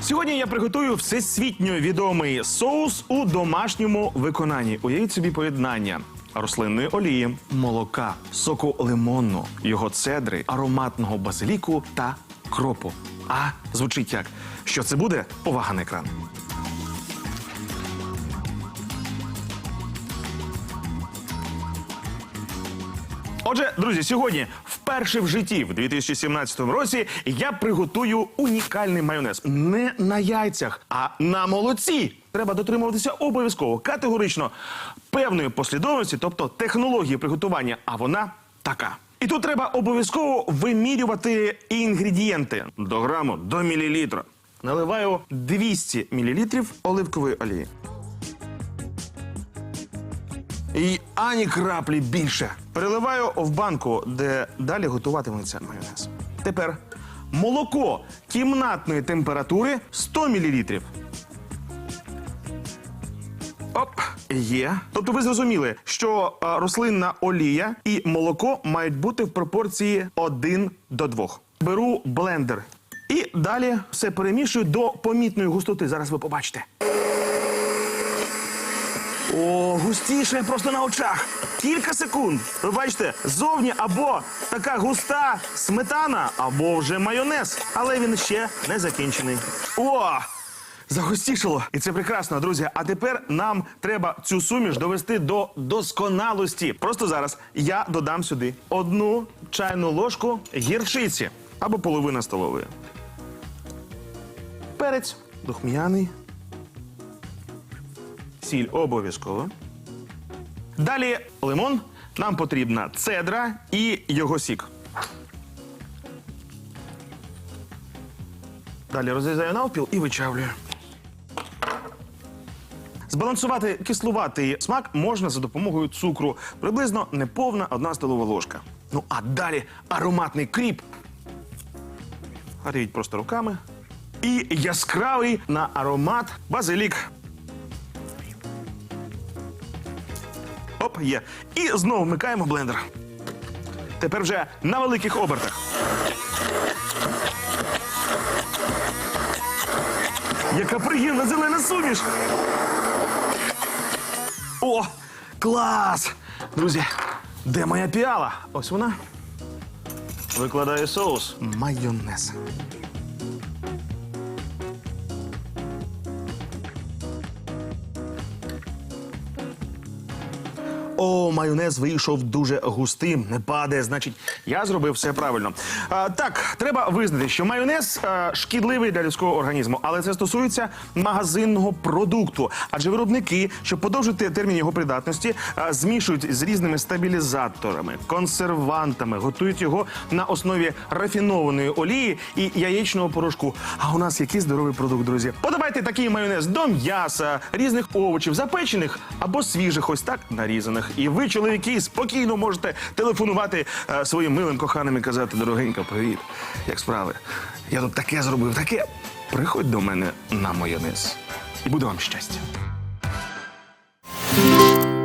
Сьогодні я приготую всесвітньо відомий соус у домашньому виконанні. Уявіть собі поєднання. Рослинної олії, молока, соку лимонну, його цедри, ароматного базиліку та кропу. А звучить як? Що це буде? Увага на екран. Отже, друзі, сьогодні вперше в житті, в 2017 році, я приготую унікальний майонез не на яйцях, а на молоці. Треба дотримуватися обов'язково категорично певної послідовності, тобто технології приготування. А вона така. І тут треба обов'язково вимірювати інгредієнти до граму, до мілілітра. Наливаю 200 мілілітрів оливкової олії. І ані краплі більше. Переливаю в банку, де далі готуватиметься майонез. Тепер молоко кімнатної температури 100 мл. Оп, є. Тобто ви зрозуміли, що а, рослинна олія і молоко мають бути в пропорції 1 до 2. Беру блендер і далі все перемішую до помітної густоти. Зараз ви побачите. О, густіше просто на очах. Кілька секунд. Ви бачите, зовні або така густа сметана, або вже майонез. Але він ще не закінчений. О! Загустішало. І це прекрасно, друзі. А тепер нам треба цю суміш довести до досконалості. Просто зараз я додам сюди одну чайну ложку гірчиці або половина столової. Перець духмяний. Сіль обов'язково. Далі лимон. Нам потрібна цедра і його сік. Далі розрізаю навпіл і вичавлюю. Збалансувати кислуватий смак можна за допомогою цукру. Приблизно неповна одна столова ложка. Ну а далі ароматний кріп. Гаріть просто руками. І яскравий на аромат базилік. Оп, є. І знову вмикаємо блендер. Тепер вже на великих обертах. Яка приємна зелена суміш. О, клас! Друзі, де моя піала? Ось вона. Викладаю соус. Майонез. О, майонез вийшов дуже густим, не падає. Значить, я зробив все правильно. А, так, треба визнати, що майонез а, шкідливий для людського організму, але це стосується магазинного продукту. Адже виробники, щоб подовжити термін його придатності, а, змішують з різними стабілізаторами, консервантами, готують його на основі рафінованої олії і яєчного порошку. А у нас який здоровий продукт, друзі. Подавайте такий майонез до м'яса, різних овочів, запечених або свіжих, ось так нарізаних. І ви, чоловіки, спокійно можете телефонувати е, своїм милим коханим і казати, дорогенька, привіт, як справи? Я тут таке зробив, таке. Приходь до мене на майонез. І буде вам щастя.